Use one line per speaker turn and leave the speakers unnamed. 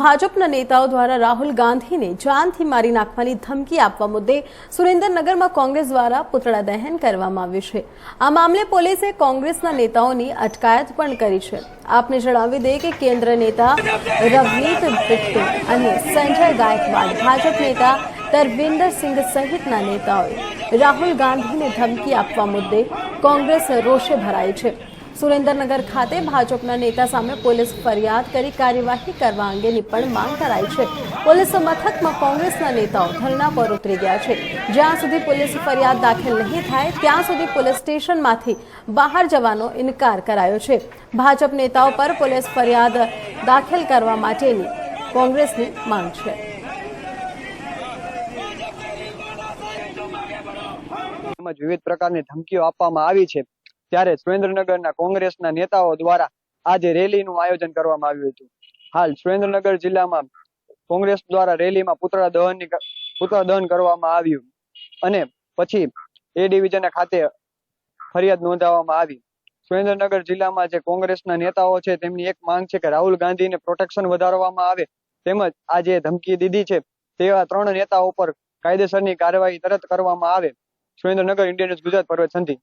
ભાજપના નેતાઓ દ્વારા રાહુલ ગાંધીને જાનથી મારી નાખવાની ધમકી આપવા મુદ્દે સુરેન્દ્રનગરમાં કોંગ્રેસ દ્વારા પુતળા દહન કરવામાં આવ્યું છે. આ મામલે પોલીસે કોંગ્રેસના નેતાઓની અટકાયત પણ કરી છે. આપને જણાવી દઈએ કે કેન્દ્ર નેતા રવનીત બિટ્ટુ અને સંજય ગાયકવાડ, ભાજપ નેતા તરવિંદર સિંઘ સહિતના નેતાઓએ રાહુલ ગાંધીને ધમકી આપવા મુદ્દે કોંગ્રેસ રોષે ભરાઈ છે. સુરેન્દ્રનગર ખાતે ભાજપના નેતા સામે પોલીસ ફરિયાદ કરી કાર્યવાહી કરવા અંગેની પણ માંગ કરાઈ છે. પોલીસ મથકમાં કોંગ્રેસના નેતાઓ ધરણા પર ઉતરી ગયા છે. જ્યાં સુધી પોલીસ ફરિયાદ દાખલ નહીં થાય, ત્યાં સુધી પોલીસ સ્ટેશનમાંથી બહાર જવાનો ઇનકાર કરાયો છે. ભાજપ નેતાઓ પર પોલીસ ફરિયાદ દાખલ કરવા માટેની કોંગ્રેસની માંગ છે.
વિવિધ પ્રકારની ધમકીઓ આપવામાં આવી છે. ત્યારે સુરેન્દ્રનગરના કોંગ્રેસના નેતાઓ દ્વારા આજે રેલીનું આયોજન કરવામાં આવ્યું હતું. હાલ સુરેન્દ્રનગર જિલ્લામાં કોંગ્રેસ દ્વારા રેલીમાં પુતળા દહનની પુતળા દહન કરવામાં આવ્યું અને પછી એ ડિવિઝન ખાતે ફરિયાદ નોંધાવવામાં આવી. સુરેન્દ્રનગર જિલ્લામાં જે કોંગ્રેસના નેતાઓ છે, તેમની એક માંગ છે કે રાહુલ ગાંધીને પ્રોટેક્શન વધારવામાં આવે તેમજ આ જે ધમકી દીધી છે, તેવા ત્રણ નેતાઓ પર કાયદેસરની કાર્યવાહી તરત કરવામાં આવે. સુરેન્દ્રનગર, ઇન્ડિયન ગુજરાત, પર્વત, સંધિ.